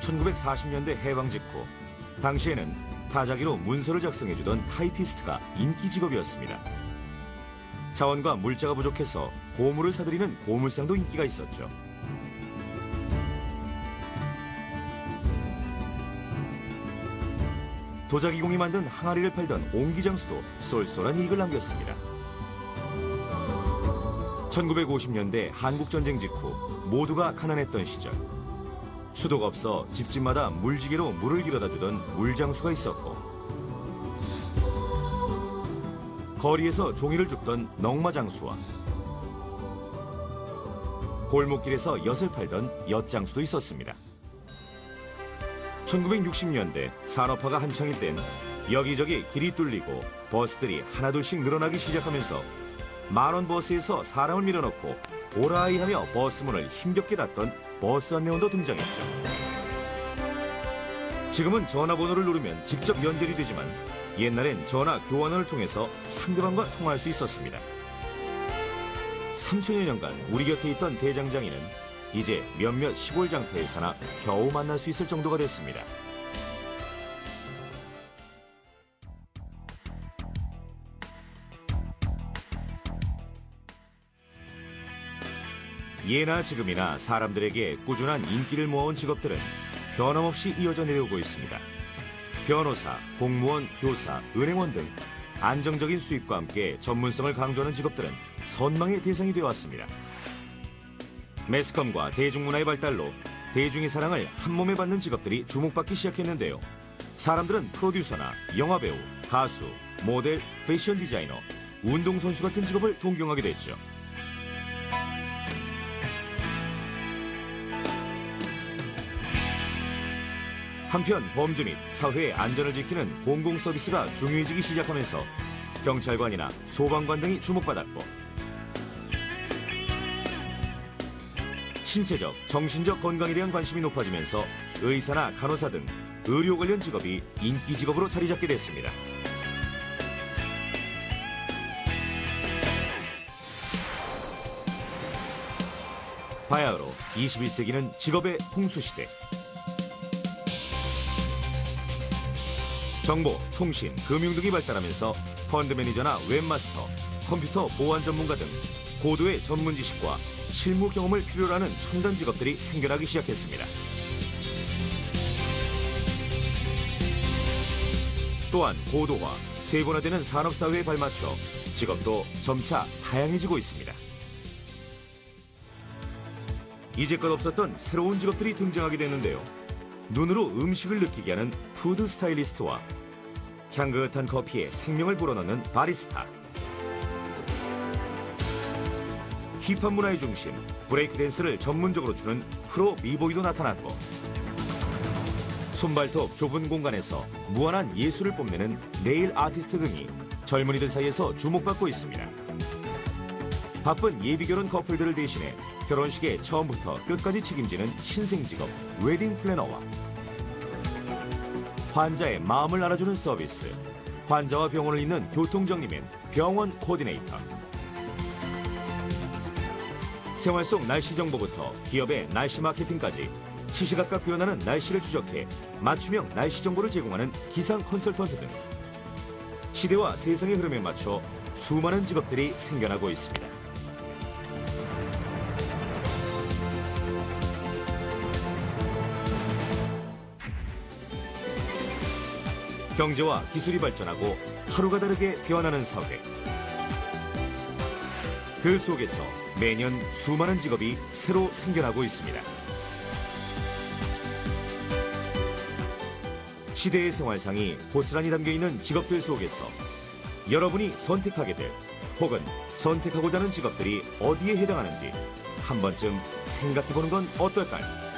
1940년대 해방 직후 당시에는 타자기로 문서를 작성해주던 타이피스트가 인기 직업이었습니다. 자원과 물자가 부족해서 고물을 사들이는 고물상도 인기가 있었죠. 도자기공이 만든 항아리를 팔던 옹기장수도 쏠쏠한 이익을 남겼습니다. 1950년대 한국전쟁 직후 모두가 가난했던 시절 수도가 없어 집집마다 물지개로 물을 길어다 주던 물장수가 있었고 거리에서 종이를 줍던 넝마장수와 골목길에서 엿을 팔던 엿장수도 있었습니다. 1960년대 산업화가 한창일 땐 여기저기 길이 뚫리고 버스들이 하나둘씩 늘어나기 시작하면서 만원 버스에서 사람을 밀어넣고 오라이 하며 버스 문을 힘겹게 닫던 버스 안내원도 등장했죠. 지금은 전화번호를 누르면 직접 연결이 되지만 옛날엔 전화 교환원을 통해서 상대방과 통화할 수 있었습니다. 3천여 년간 우리 곁에 있던 대장장이는 이제 몇몇 시골 장터에 서나 겨우 만날 수 있을 정도가 됐습니다. 예나 지금이나 사람들에게 꾸준한 인기를 모아온 직업들은 변함없이 이어져 내려오고 있습니다. 변호사, 공무원, 교사, 은행원 등 안정적인 수입과 함께 전문성을 강조하는 직업들은 선망의 대상이 되어 왔습니다. 매스컴과 대중문화의 발달로 대중의 사랑을 한 몸에 받는 직업들이 주목받기 시작했는데요. 사람들은 프로듀서나 영화배우, 가수, 모델, 패션 디자이너, 운동선수 같은 직업을 동경하게 됐죠. 한편 범죄 및 사회의 안전을 지키는 공공 서비스가 중요해지기 시작하면서 경찰관이나 소방관 등이 주목받았고 신체적, 정신적 건강에 대한 관심이 높아지면서 의사나 간호사 등 의료 관련 직업이 인기 직업으로 자리 잡게 됐습니다. 바야흐로 21세기는 직업의 홍수 시대. 정보, 통신, 금융 등이 발달하면서 펀드 매니저나 웹마스터, 컴퓨터 보안 전문가 등 고도의 전문 지식과 실무 경험을 필요로 하는 첨단 직업들이 생겨나기 시작했습니다. 또한 고도화, 세분화되는 산업사회에 발맞춰 직업도 점차 다양해지고 있습니다. 이제껏 없었던 새로운 직업들이 등장하게 됐는데요. 눈으로 음식을 느끼게 하는 푸드 스타일리스트와 향긋한 커피에 생명을 불어넣는 바리스타 힙합 문화의 중심 브레이크 댄스를 전문적으로 추는 프로 미보이도 나타났고 손발톱 좁은 공간에서 무한한 예술을 뽐내는 네일 아티스트 등이 젊은이들 사이에서 주목받고 있습니다. 바쁜 예비결혼 커플들을 대신해 결혼식에 처음부터 끝까지 책임지는 신생 직업 웨딩 플래너와 환자의 마음을 알아주는 서비스 환자와 병원을 잇는 교통정리맨 병원 코디네이터 생활 속 날씨 정보부터 기업의 날씨 마케팅까지 시시각각 변하는 날씨를 추적해 맞춤형 날씨 정보를 제공하는 기상 컨설턴트 등 시대와 세상의 흐름에 맞춰 수많은 직업들이 생겨나고 있습니다. 경제와 기술이 발전하고 하루가 다르게 변하는 사회. 그 속에서 매년 수많은 직업이 새로 생겨나고 있습니다. 시대의 생활상이 고스란히 담겨 있는 직업들 속에서 여러분이 선택하게 될 혹은 선택하고자 하는 직업들이 어디에 해당하는지 한 번쯤 생각해 보는 건 어떨까요?